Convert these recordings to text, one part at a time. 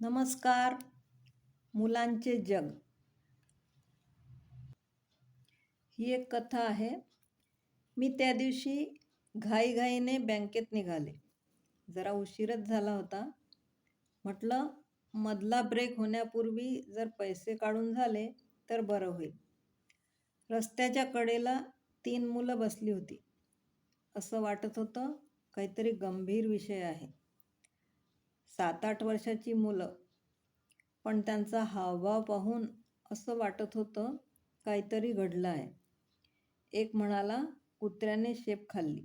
नमस्कार मुलांचे जग. ही एक कथा आहे. मी त्या दिवशी घाईघाईने बँकेत निघाले. जरा उशीरच झाला होता. म्हटलं मधला ब्रेक होण्यापूर्वी जर पैसे काढून झाले तर बरं होईल. रस्त्याच्या कडेला तीन मुलं बसली होती. असं वाटत होतं काहीतरी गंभीर विषय आहे. सात आठ वर्षाची मुलं. पण त्यांचा हावभाव पाहून असं वाटत होतं काहीतरी घडलं आहे एक म्हणाला कुत्र्याने शेप खाल्ली.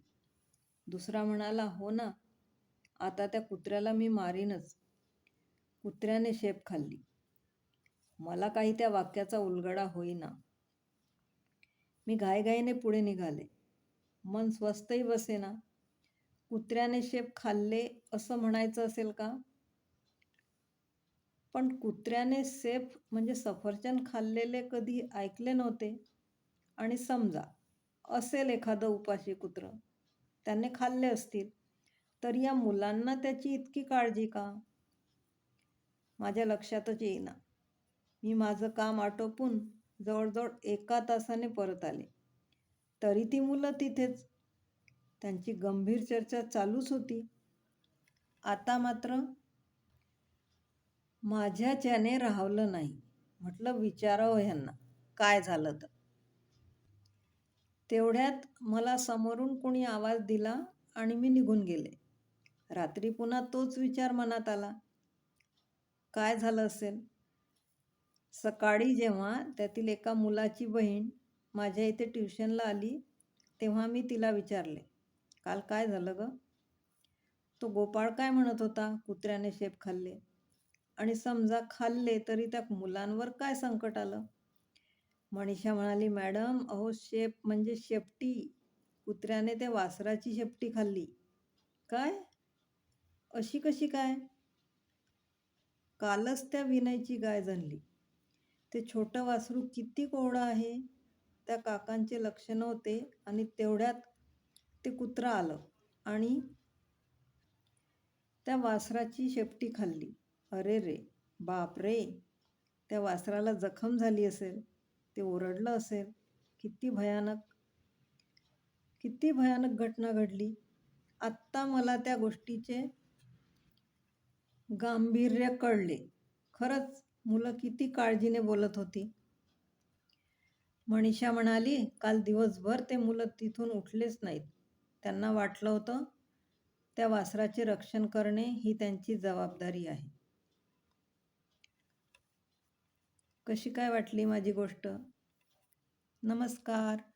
दुसरा म्हणाला हो ना आता त्या कुत्र्याला मी मारीनच. कुत्र्याने शेप खाल्ली. मला काही त्या वाक्याचा उलगडा होईना. मी घाईघाईने पुढे निघाले. मन स्वस्तही बसेना. कुत्र्याने शेप खाल्ले असं म्हणायचं असेल का? पण कुत्र्याने सेफ म्हणजे सफरचंद खाल्लेले कधी ऐकले नव्हते. आणि समजा असेल एखादं उपाशी कुत्रं त्याने खाल्ले असतील तर या मुलांना त्याची इतकी काळजी का? माझ्या लक्षातच येईना. मी माझं काम आटोपून जवळजवळ एका तासाने परत आले. तरी ती मुलं तिथेच त्यांची गंभीर चर्चा चालूच होती. आता मात्र माझ्याच्याने राहवलं नाही. म्हटलं विचारावं ह्यांना काय झालं तर? तेवढ्यात मला समोरून कोणी आवाज दिला आणि मी निघून गेले. रात्री पुन्हा तोच विचार मनात आला. काय झालं असेल? सकाळी जेव्हा त्यातील एका मुलाची बहीण माझ्या इथे ट्युशनला आली तेव्हा मी तिला विचारले. काल काय झालं ग? तो गोपाळ काय म्हणत होता? कुत्र्याने शेप खाल्ले. आणि समजा खाल्ले तरी त्या मुलांवर काय संकट आलं? मनीषा म्हणाली मॅडम अहो शेप म्हणजे शेपटी. कुत्र्याने त्या वासराची शेपटी खाल्ली. काय? अशी कशी काय? कालच त्या विनयची गाय जनली ते छोटं वासरू किती कोवळं आहे. त्या काकांचे लक्ष नव्हते आणि तेवढ्यात ते कुत्रं आलं आणि त्या वासराची शेपटी खाल्ली. अरे रे बाप रे! त्या वासराला जखम झाली असेल ते ओरडलं असेल. किती भयानक किती भयानक घटना घडली. आत्ता मला त्या गोष्टीचे गांभीर्य कळले. खरंच मुलं किती काळजीने बोलत होती. मनीषा म्हणाली काल दिवसभर ते मुलं तिथून उठलेच नाहीत. त्यांना वाटलं होतं त्या वासराचे रक्षण करणे ही त्यांची जबाबदारी आहे. कशी काय वाटली माझी गोष्ट? नमस्कार.